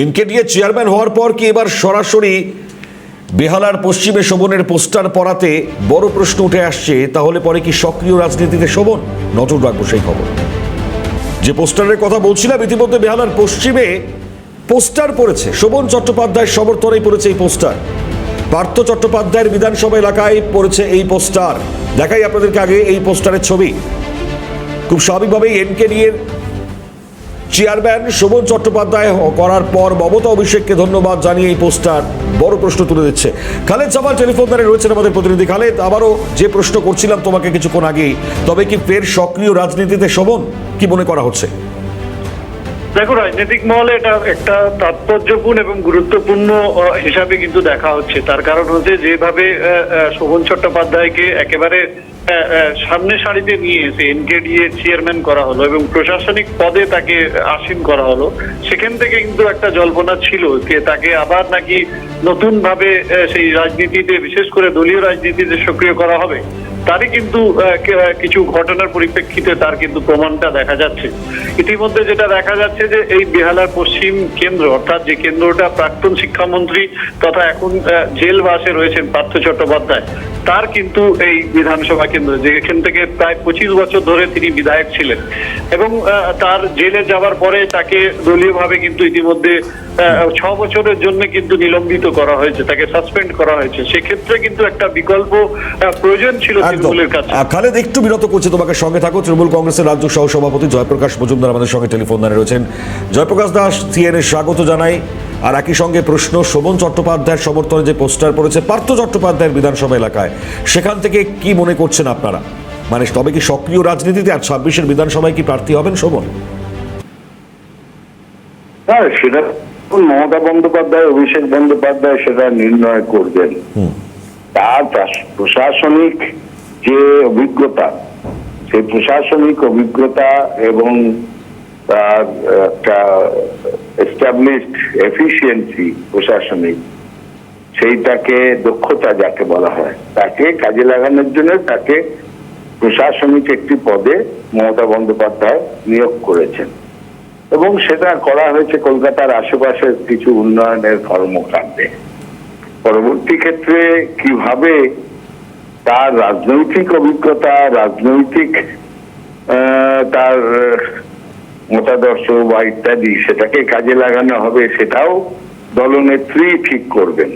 NKDA chairman হওয়ার পর কি এবার সরাসরি বেহালার পশ্চিমে শোভনের পোস্টার পড়াতে বড় প্রশ্ন উঠে আসছে, তাহলে পরে কি সক্রিয় রাজনীতিতে শোভন? নজর রাখব সেই খবর। যে পোস্টারের কথা বলছিলাম, ইতিমধ্যে বেহালার পশ্চিমে পোস্টার পড়েছে। শোভন চট্টোপাধ্যায়ের সমর্থনেই পড়েছে এই পোস্টার। পার্থ চট্টোপাধ্যায়ের বিধানসভা এলাকায় পড়েছে এই পোস্টার। দেখাই আপনাদেরকে আগে এই পোস্টারের ছবি। খুব স্বাভাবিকভাবেই এনকেডি এর চেয়ারম্যান শোভন চট্টোপাধ্যায় করার পর মমতা অভিষেককে ধন্যবাদ জানিয়ে এই পোস্টার বড় প্রশ্ন তুলে দিচ্ছে। খালেদ জামাল টেলিফোন দ্বারে রয়েছেন আমাদের প্রতিনিধি খালেদ। আবারও যে প্রশ্ন করছিলাম তোমাকে কিছুক্ষণ আগেই, তবে কি ফের সক্রিয় রাজনীতিতে শোভন? কি মনে করা হচ্ছে? দেখো রাজনৈতিক মহলে এটা একটা তাৎপর্যপূর্ণ এবং গুরুত্বপূর্ণ হিসাবে কিন্তু দেখা হচ্ছে। তার কারণ হচ্ছে যেভাবে শোভন চট্টোপাধ্যায়কে একেবারে সামনে সারিতে নিয়ে এসে এনকেডি এর চেয়ারম্যান করা হলো এবং প্রশাসনিক পদে তাকে আসীন করা হলো, সেখান থেকে কিন্তু একটা জল্পনা ছিল যে তাকে আবার নাকি নতুন ভাবে সেই রাজনীতিতে, বিশেষ করে দলীয় রাজনীতিতে সক্রিয় করা হবে। তারই কিন্তু কিছু ঘটনার পরিপ্রেক্ষিতে তার কিন্তু প্রমাণটা দেখা যাচ্ছে। ইতিমধ্যে যেটা দেখা যাচ্ছে যে এই বেহালার পশ্চিম কেন্দ্র, অর্থাৎ যে কেন্দ্রটা প্রাক্তন শিক্ষামন্ত্রী তথা এখন জেল জেলবাসে রয়েছেন পার্থ চট্টোপাধ্যায় তার কিন্তু এই বিধানসভা কেন্দ্র যেখান থেকে প্রায় পঁচিশ বছর ধরে তিনি বিধায়ক ছিলেন। এবং তার জেলে যাওয়ার পরে তাকে দলীয়ভাবে কিন্তু ইতিমধ্যে ছ বছরের জন্য কিন্তু নিলম্বিত করা হয়েছে তাকে সাসপেন্ড করা হয়েছে। সেক্ষেত্রে কিন্তু একটা বিকল্প প্রয়োজন ছিল তৃণমূলের কাছে। খালেদ একটু বিরত করছে তোমাকে সঙ্গে থাকো। তৃণমূল কংগ্রেসের রাজ্য সহ সভাপতি জয়প্রকাশ মজুমদার আমাদের সঙ্গে টেলিফোন দানে রয়েছেন। জয়প্রকাশ দাস সিএনএ স্বাগত জানাই। আর একই সঙ্গে প্রশ্ন শোভন চট্টোপাধ্যায়ের সমর্থনে যে পোস্টার পড়েছে পার্থ চট্টোপাধ্যায়ের বিধানসভা এলাকায় সেখান থেকে কি মনে করছেন আপনারা? মানে তবে কি সক্রিয় রাজনীতিতে আর ছাব্বিশের বিধানসভায় কি প্রার্থী হবেন শোভন? হ্যাঁ সেটা মমতা বন্দ্যোপাধ্যায় অভিষেক বন্দ্যোপাধ্যায় সেটা নির্ণয় করবেন। তার প্রশাসনিক যে অভিজ্ঞতা সেই প্রশাসনিক অভিজ্ঞতা এবং তার একটা এস্টাবলিশড এফিসিয়েন্সি প্রশাসনিক, সেইটাকে দক্ষতা যাকে বলা হয়, তাকে কাজে লাগানোর জন্য তাকে প্রশাসনিক একটি পদে মমতা বন্দ্যোপাধ্যায় নিয়োগ করেছেন। এবং সেটা করা হয়েছে কলকাতার আশেপাশের কিছু উন্নয়নের কর্মকাণ্ডে। পরবর্তী ক্ষেত্রে কীভাবে তার রাজনৈতিক অভিজ্ঞতা, রাজনৈতিক তার মতাদর্শ বা ইত্যাদি সেটাকে কাজে লাগানো হবে, সেটাও দলনেত্রী ঠিক করবেন।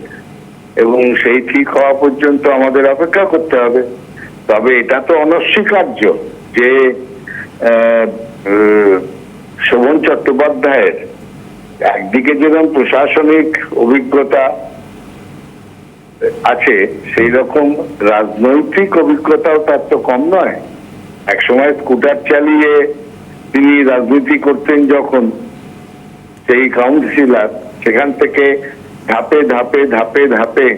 এবং সেই ঠিক হওয়া পর্যন্ত আমাদের অপেক্ষা করতে হবে। তবে এটা তো অনস্বীকার্য যে শোভন চট্টোপাধ্যায়ের একদিকে যেরকম প্রশাসনিক অভিজ্ঞতা আছে, সেই রকম রাজনৈতিক অভিজ্ঞতাও তার তো কম নয়। একসময় স্কুটার চালিয়ে তিনি রাজনীতি করতেন যখন, সেই কাউন্সিলার, সেখান থেকে ধাপে ধাপে ধাপে ধাপে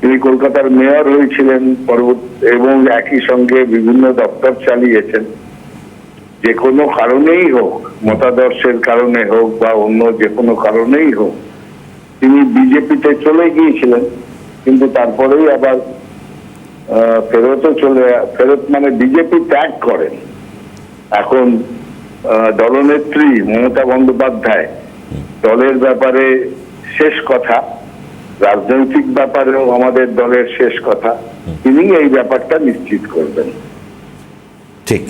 তিনি কলকাতার মেয়র হয়েছিলেন, পরবর্তী, এবং একই সঙ্গে বিভিন্ন দপ্তর চালিয়েছেন। যে কোনো কারণেই হোক, মতাদর্শের কারণে হোক বা অন্য যে কোনো কারণেই হোক, তিনি বিজেপিতে চলে গিয়েছিলেন, কিন্তু তারপরেই আবার ফেরতও চলে, ফেরত মানে বিজেপি ত্যাগ করেন। এখন দলনেত্রী মমতা বন্দ্যোপাধ্যায়। দলের ব্যাপারে শেষ কথা, রাজনৈতিক ব্যাপারেও আমাদের দলের শেষ কথা। তিনি এই ব্যাপারটা নিশ্চিত করবেন। ঠিক।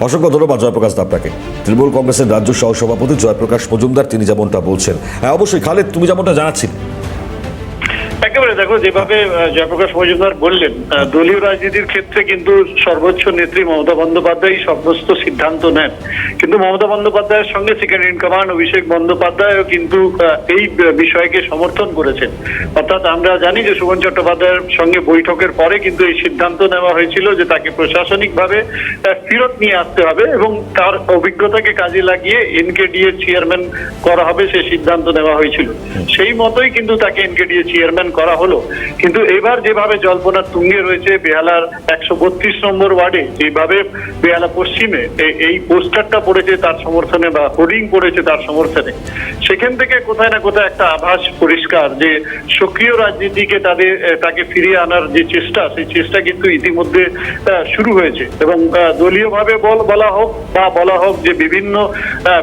অসংখ্য ধন্যবাদ জয়প্রকাশ দা আপনাকে। তৃণমূল কংগ্রেসের রাজ্য সহ সভাপতি জয়প্রকাশ মজুমদার, তিনি যেমনটা বলছেন। হ্যাঁ অবশ্যই। খালেদ, তুমি যেমনটা জানাচ্ছিলে। একেবারে দেখো, যেভাবে জয়প্রকাশ মজুমদার বললেন দলীয় রাজনীতির ক্ষেত্রে কিন্তু সর্বোচ্চ নেত্রী মমতা বন্দ্যোপাধ্যায় সমস্ত সিদ্ধান্ত নেন। কিন্তু মমতা বন্দ্যোপাধ্যায়ের সঙ্গে সেকেন্ড ইন কমান্ড অভিষেক বন্দ্যোপাধ্যায়ও কিন্তু এই বিষয়কে সমর্থন করেছেন। অর্থাৎ আমরা জানি যে সুমন চট্টোপাধ্যায়ের সঙ্গে বৈঠকের পরে কিন্তু এই সিদ্ধান্ত নেওয়া হয়েছিল যে তাকে প্রশাসনিকভাবে ফেরত নিয়ে আসতে হবে এবং তার অভিজ্ঞতাকে কাজে লাগিয়ে এনকেডি এর চেয়ারম্যান করা হবে, সে সিদ্ধান্ত নেওয়া হয়েছিল। সেই মতোই কিন্তু তাকে এনকেডি এর চেয়ারম্যান করা করা হলো। কিন্তু এবার যেভাবে জল্পনার তুঙ্গে রয়েছে, বেহালার একশো বত্রিশ নম্বর ওয়ার্ডে, যেভাবে বেহালা পশ্চিমে এই পোস্টারটা পড়েছে তার সমর্থনে বা হোর্ডিং পড়েছে তার সমর্থনে, সেখান থেকে কোথায় না কোথায় একটা আভাস পরিষ্কার যে সক্রিয় রাজনীতিকে তাদের তাকে ফিরিয়ে আনার যে চেষ্টা, সেই চেষ্টা কিন্তু ইতিমধ্যে শুরু হয়েছে। এবং দলীয়ভাবে বল বলা হোক বা বলা হোক যে বিভিন্ন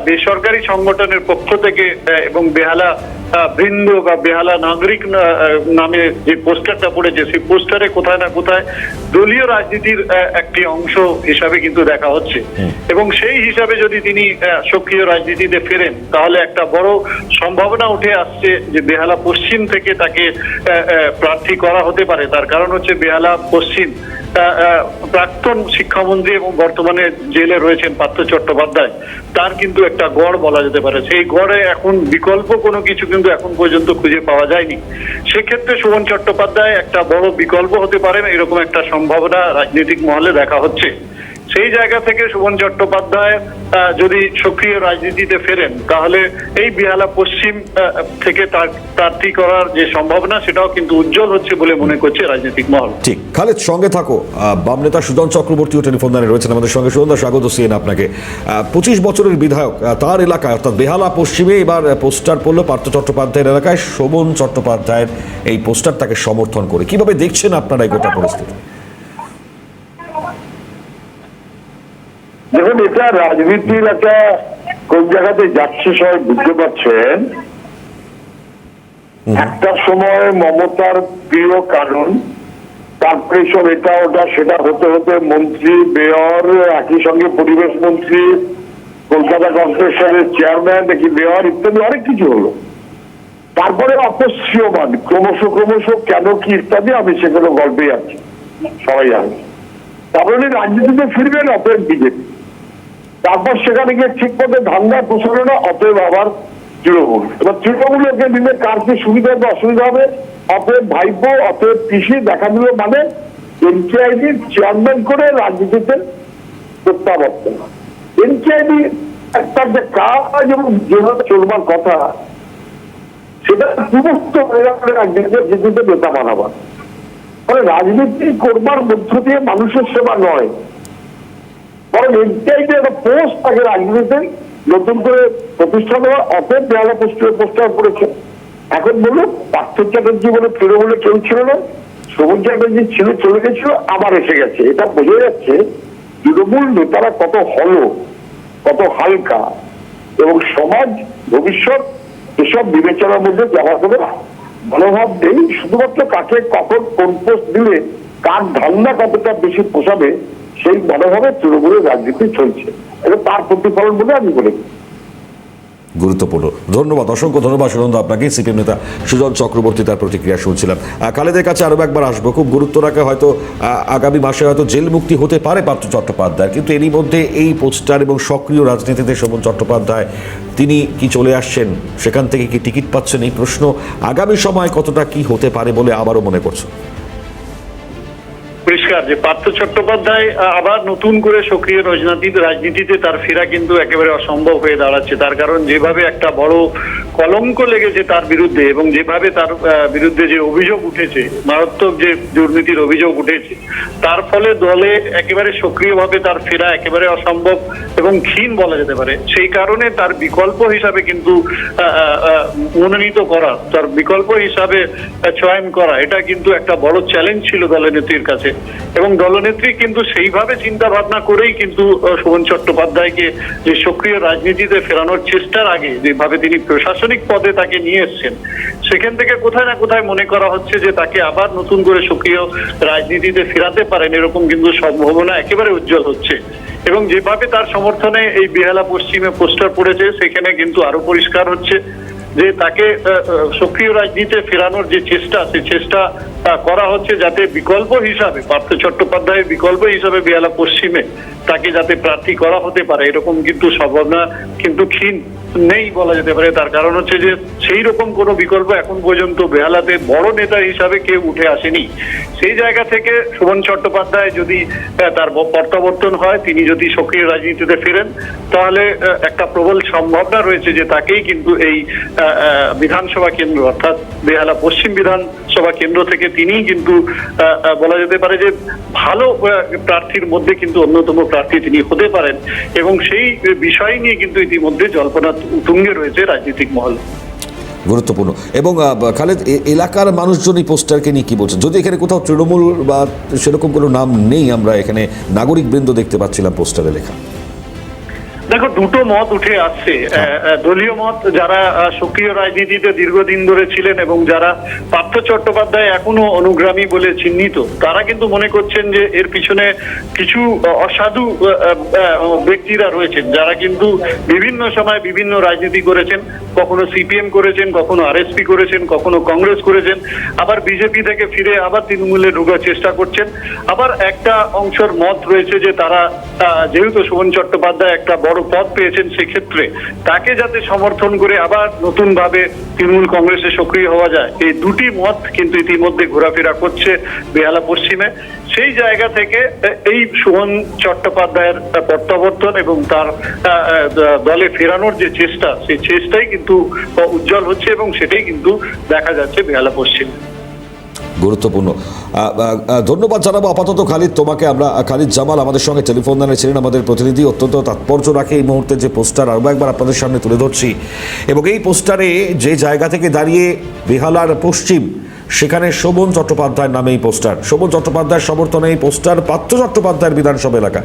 বেসরকারি সংগঠনের পক্ষ থেকে এবং বেহালা বৃন্দ বা বেহালা নাগরিক নামে যে পোস্টারটা পড়েছে সেই পোস্টারে কোথায় না কোথায় দলীয় রাজনীতির একটি অংশ হিসাবে কিন্তু দেখা হচ্ছে। এবং সেই হিসাবে যদি তিনি সক্রিয় রাজনীতিতে ফেরেন তাহলে একটা বড় সম্ভাবনা উঠে আসছে যে বেহালা পশ্চিম থেকে তাকে প্রার্থী করা হতে পারে। তার কারণ হচ্ছে বেহালা পশ্চিম প্রাক্তন শিক্ষামন্ত্রী এবং বর্তমানে জেলে রয়েছেন পার্থ চট্টোপাধ্যায়, তার কিন্তু একটা গড় বলা যেতে পারে। সেই গড়ে এখন বিকল্প কোনো কিছু কিন্তু এখন পর্যন্ত খুঁজে পাওয়া যায়নি। সেক্ষেত্রে সুমন চট্টোপাধ্যায় একটা বড় বিকল্প হতে পারেন এরকম একটা সম্ভাবনা রাজনৈতিক মহলে দেখা হচ্ছে। সেই জায়গা থেকে শোভন চট্টোপাধ্যায় যদি সক্রিয় রাজনীতিতে ফেরেন, তাহলে এই বিহালা পশ্চিম থেকে প্রার্থী করার যে সম্ভাবনা, সেটাও কিন্তু উজ্জ্বল হচ্ছে বলে মনে করছে রাজনৈতিক মহল। ঠিক। খালেদ, সঙ্গে থাকো। বাম নেতা সুজন চক্রবর্তীও টেলিফোন দানে রয়েছেন আমাদের সঙ্গে। সুজন স্বাগত সিএন আপনাকে। পঁচিশ বছরের বিধায়ক তার এলাকায়, অর্থাৎ বেহালা পশ্চিমে এবার পোস্টার পড়ল পার্থ চট্টোপাধ্যায়ের এলাকায়। শোভন চট্টোপাধ্যায়ের এই পোস্টার তাকে সমর্থন করে। কীভাবে দেখছেন আপনারা এই গোটা পরিস্থিতি? দেখুন এটা রাজনীতির একটা কোন জায়গাতে যাচ্ছে সবাই বুঝতে পারছেন? একটা সময় মমতার প্রিয় কারণ তারপরে সব এটা ওটা সেটা হতে হতে মন্ত্রী মেয়র একই সঙ্গে পরিবেশ মন্ত্রী কলকাতা কর্পোরেশনের চেয়ারম্যান নাকি মেয়র ইত্যাদি অনেক কিছু হলো। তারপরে অপশ্রিয়মান ক্রমশ ক্রমশ কেন কি ইত্যাদি আমি সেগুলো গল্পে আছি সবাই জানে। তারপরে রাজনীতিতে ফিরবেন অতএব বিজেপি। তারপর সেখানে গিয়ে ঠিক মতো ধান্দা পোষালো না অতএব আবার তৃণমূল। এবার তৃণমূলকে দিলে কার কি সুবিধা হবে অসুবিধা হবে? অতএব ভাইপো, অতএব পিসি দেখা দিল মানে এনকেআইডি চেয়ারম্যান করে রাজনীতিতে প্রত্যাবর্তন। এনকেআইডি একটা যে কাজ এবং যেভাবে চলবার কথা, সেটা সমস্ত রাজনীতিতে নেতা বানাবার। মানে রাজনীতি করবার মধ্য দিয়ে মানুষের সেবা নয়। বরং এনটিআইতে একটা পোস্ট তাকে রাজনীতিতে নতুন করে প্রতিষ্ঠা দেওয়া অতএব দেওয়ালা পোস্টার পোস্টার করেছে। এখন বলুন পার্থ চ্যাটার্জি বলে তৃণমূলে কেউ ছিল না সবুজ চ্যাটার্জি ছিল, চলে গেছিল, আবার এসে গেছে। এটা বোঝা যাচ্ছে, তৃণমূল নেতারা কত হলো, কত হালকা, এবং সমাজ, ভবিষ্যৎ, এসব বিবেচনার মধ্যে যাওয়া করে মনোভাব নেই। শুধুমাত্র কাকে কখন কোন পোস্ট দিলে, কার ধান্দা কতটা বেশি পোষাবে সেই মনোভাবে তৃণমূলের রাজনীতি চলছে। এটা তার প্রতিফলন বলে আমি বলি গুরুত্বপূর্ণ। ধন্যবাদ অসংখ্য ধন্যবাদ সুনন্দ আপনাকে। সিপিএম নেতা সুজন চক্রবর্তী তার প্রতিক্রিয়া শুনছিলাম আহ, খালেদের কাছে আরও একবার আসব। খুব গুরুত্ব রাখে হয়তো আগামী মাসে হয়তো জেল মুক্তি হতে পারে পার্থ চট্টোপাধ্যায় কিন্তু এরই মধ্যে এই পোস্টার এবং সক্রিয় রাজনীতিতে শোভন চট্টোপাধ্যায় তিনি কি চলে আসছেন? সেখান থেকে কি টিকিট পাচ্ছেন? এই প্রশ্ন আগামী সময় কতটা কি হতে পারে বলে আবারও মনে করছ? পরিষ্কার যে পার্থ চট্টোপাধ্যায় আবার নতুন করে সক্রিয় রাজনীতিতে রাজনীতিতে তার ফেরা কিন্তু একেবারে অসম্ভব হয়ে দাঁড়াচ্ছে। তার কারণ যেভাবে একটা বড় কলঙ্ক লেগেছে তার বিরুদ্ধে এবং যেভাবে তার বিরুদ্ধে যে অভিযোগ উঠেছে, মারাত্মক যে দুর্নীতির অভিযোগ উঠেছে, তার ফলে দলে একেবারে সক্রিয়ভাবে তার ফেরা একেবারে অসম্ভব এবং ক্ষীণ বলা যেতে পারে। সেই কারণে তার বিকল্প হিসাবে কিন্তু মনোনীত করা, তার বিকল্প হিসাবে চয়ন করা, এটা কিন্তু একটা বড় চ্যালেঞ্জ ছিল দলনেত্রীর কাছে। এবং দলনেত্রী কিন্তু সেইভাবে চিন্তা ভাবনা করেই কিন্তু শোভন চট্টোপাধ্যায়কে যে সক্রিয় রাজনীতিতে ফেরানোর চেষ্টার আগে যেভাবে তিনি প্রশাসনিক পদে তাকে নিয়ে এসছেন, সেখান থেকে কোথায় না কোথায় মনে করা হচ্ছে যে তাকে আবার নতুন করে সক্রিয় রাজনীতিতে ফেরাতে পারেন এরকম কিন্তু সম্ভাবনা একেবারে উজ্জ্বল হচ্ছে। এবং যেভাবে তার সমর্থনে এই বেহালা পশ্চিমে পোস্টার পড়েছে, সেখানে কিন্তু আরও পরিষ্কার হচ্ছে যে তাকে সক্রিয় রাজনীতিতে ফেরানোর যে চেষ্টা সেই চেষ্টা করা হচ্ছে যাতে বিকল্প হিসাবে, পার্থ চট্টোপাধ্যায়ের বিকল্প হিসাবে বেহালা পশ্চিমে তাকে যাতে প্রার্থী করা হতে পারে, এরকম কিন্তু সম্ভাবনা কিন্তু ক্ষীণ নেই বলা যেতে পারে। তার কারণ হচ্ছে যে সেই রকম কোনো বিকল্প এখন পর্যন্ত বেহালাতে বড় নেতা হিসাবে কেউ উঠে আসেনি। সেই জায়গা থেকে শোভন চট্টোপাধ্যায় যদি তার প্রত্যাবর্তন হয়, তিনি যদি সক্রিয় রাজনীতিতে ফেরেন, তাহলে একটা প্রবল সম্ভাবনা রয়েছে যে তাকেই কিন্তু এই বিধানসভা কেন্দ্র, অর্থাৎ বেহালা পশ্চিম বিধানসভা কেন্দ্র থেকে তিনিই কিন্তু বলা যেতে পারে যে ভালো প্রার্থীর মধ্যে কিন্তু অন্যতম প্রার্থী তিনি হতে পারেন এবং সেই বিষয় নিয়ে কিন্তু ইতিমধ্যে জল্পনা তুঙ্গে রয়েছে রাজনৈতিক মহল। গুরুত্বপূর্ণ। এবং খালেদ এলাকার মানুষজন এই পোস্টারকে নিয়ে কি বলছেন? যদি এখানে কোথাও তৃণমূল বা সেরকম কোনো নাম নেই, আমরা এখানে নাগরিক বৃন্দ দেখতে পাচ্ছিলাম পোস্টারে লেখা। দেখো দুটো মত উঠে আসছে। আহ, দলীয় মত যারা সক্রিয় রাজনীতিতে দীর্ঘদিন ধরে ছিলেন এবং যারা পার্থ চট্টোপাধ্যায় এখনও অনুগ্রামী বলে চিহ্নিত তারা কিন্তু মনে করছেন যে এর পিছনে কিছু অসাধু ব্যক্তিরা রয়েছেন যারা কিন্তু বিভিন্ন সময় বিভিন্ন রাজনীতি করেছেন। কখনো সিপিএম করেছেন কখনো আরএসপি করেছেন কখনো কংগ্রেস করেছেন। আবার বিজেপি থেকে ফিরে আবার তৃণমূলে ঢোকার চেষ্টা করছেন। আবার একটা অংশের মত রয়েছে যে তারা যেহেতু শোভন চট্টোপাধ্যায় একটা বড় পদ পেয়েছেন সেক্ষেত্রে তাকে যাতে সমর্থন করে আবার নতুন ভাবে তৃণমূল কংগ্রেসে সক্রিয় হওয়া যায়। এই দুটি মত কিন্তু ইতিমধ্যে ঘোরাফেরা করছে বেহালা পশ্চিমে। সেই জায়গা থেকে এই শোভন চট্টোপাধ্যায়ের প্রত্যাবর্তন এবং তার দলে ফেরানোর যে চেষ্টা, সেই চেষ্টাই কিন্তু উজ্জ্বল হচ্ছে এবং সেটাই কিন্তু দেখা যাচ্ছে বেহালা পশ্চিমে। গুরুত্বপূর্ণ। ধন্যবাদ জানাব। আপাতত খালিদ, তোমাকে আমরা খালিদ জামাল আমাদের সঙ্গে টেলিফোন দানে ছিলেন। আমাদের প্রতিনিধি অত্যন্ত তাৎপর্য রাখে এই মুহূর্তে যে পোস্টার। আরও একবার আপনাদের সামনে তুলে ধরছি। এবং এই পোস্টারে যে জায়গা থেকে দাঁড়িয়ে বেহালার পশ্চিম, সেখানে শোভন চট্টোপাধ্যায়ের নামে এই পোস্টার। শোভন চট্টোপাধ্যায়ের সমর্থনে এই পোস্টার পাত্র চট্টোপাধ্যায়ের বিধানসভা এলাকা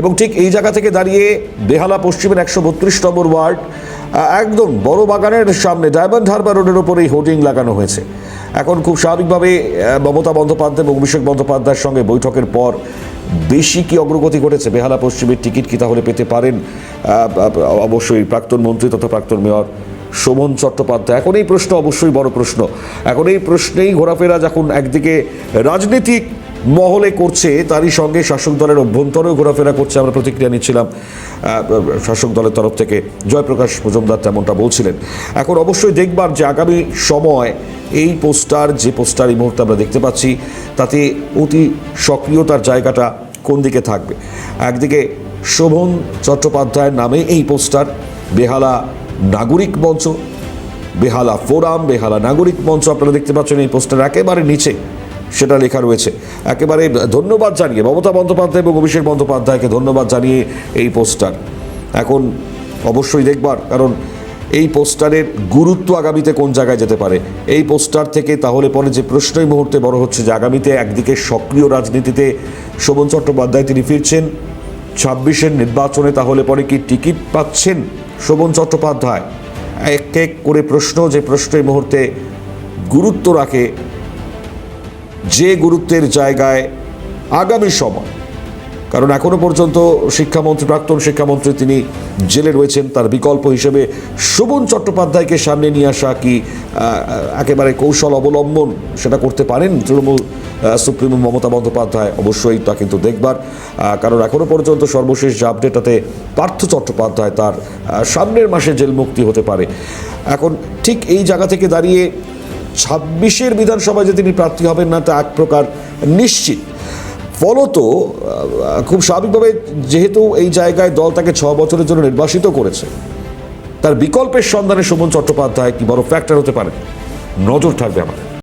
এবং ঠিক এই জায়গা থেকে দাঁড়িয়ে বেহালা পশ্চিমের একশো বত্রিশ নম্বর ওয়ার্ড একদম বড় বাগানের সামনে, ডায়মন্ড হারবার রোডের ওপর এই হোর্ডিং লাগানো হয়েছে। এখন খুব স্বাভাবিকভাবে মমতা বন্দ্যোপাধ্যায় এবং অভিষেক বন্দ্যোপাধ্যায়ের সঙ্গে বৈঠকের পর বেশি কি অগ্রগতি ঘটেছে? বেহালা পশ্চিমের টিকিট কি তাহলে পেতে পারেন অবশ্যই প্রাক্তন মন্ত্রী তথা প্রাক্তন মেয়র শোভন চট্টোপাধ্যায়। এখন এই প্রশ্ন অবশ্যই বড় প্রশ্ন। এখন এই প্রশ্নেই ঘোরাফেরা যখন একদিকে রাজনীতিক মহলে করছে, তারই সঙ্গে শাসক দলের অভ্যন্তরেও ঘোরাফেরা করছে আমরা প্রতিক্রিয়া নিচ্ছিলাম। শাসক দলের তরফ থেকে জয়প্রকাশ মজুমদার তেমনটা বলছিলেন। এখন অবশ্যই দেখবার যে আগামী সময় এই পোস্টার, যে পোস্টার এই মুহূর্তে আমরা দেখতে পাচ্ছি, তাতে অতি সক্রিয়তার জায়গাটা কোন দিকে থাকবে? একদিকে শোভন চট্টোপাধ্যায়ের নামে এই পোস্টার, বেহালা নাগরিক মঞ্চ, বেহালা ফোরাম, বেহালা নাগরিক মঞ্চ, আপনারা দেখতে পাচ্ছেন এই পোস্টার একেবারে নিচে, সেটা লেখা রয়েছে। একেবারে ধন্যবাদ জানিয়ে মমতা বন্দ্যোপাধ্যায় এবং অভিষেক বন্দ্যোপাধ্যায়কে ধন্যবাদ জানিয়ে এই পোস্টার। এখন অবশ্যই দেখবার, কারণ এই পোস্টারের গুরুত্ব আগামীতে কোন জায়গায় যেতে পারে। এই পোস্টার থেকে তাহলে পরে যে প্রশ্ন এই মুহূর্তে বড় হচ্ছে, যে আগামীতে একদিকে সক্রিয় রাজনীতিতে শোভন চট্টোপাধ্যায় তিনি ফিরছেন, ছাব্বিশের নির্বাচনে তাহলে পরে কি টিকিট পাচ্ছেন? শোভন চট্টোপাধ্যায়, এক এক করে প্রশ্ন, যে প্রশ্ন এই মুহূর্তে গুরুত্ব রাখে, যে গুরুত্বের জায়গায় আগামী সময়। কারণ এখনও পর্যন্ত শিক্ষামন্ত্রী, প্রাক্তন শিক্ষামন্ত্রী তিনি জেলে রয়েছেন। তার বিকল্প হিসেবে শোভন চট্টোপাধ্যায়কে সামনে নিয়ে আসা কি একেবারে কৌশল অবলম্বন সেটা করতে পারেন তৃণমূল সুপ্রিমো মমতা বন্দ্যোপাধ্যায়? অবশ্যই তা কিন্তু দেখবার। কারণ এখনও পর্যন্ত সর্বশেষ যে আপডেটাতে পার্থ চট্টোপাধ্যায় তার সামনের মাসে জেল মুক্তি হতে পারে। এখন ঠিক এই জায়গা থেকে দাঁড়িয়ে ছাব্বিশের বিধানসভায় যে তিনি প্রার্থী হবেন না, তা এক প্রকার নিশ্চিত। ফলত খুব স্বাভাবিকভাবে যেহেতু এই জায়গায় দল তাকে ছ বছরের জন্য নির্বাসিত করেছে, তার বিকল্পের সন্ধানে শোভন চট্টোপাধ্যায় কি বড় ফ্যাক্টর হতে পারে? নজর থাকবে আমার।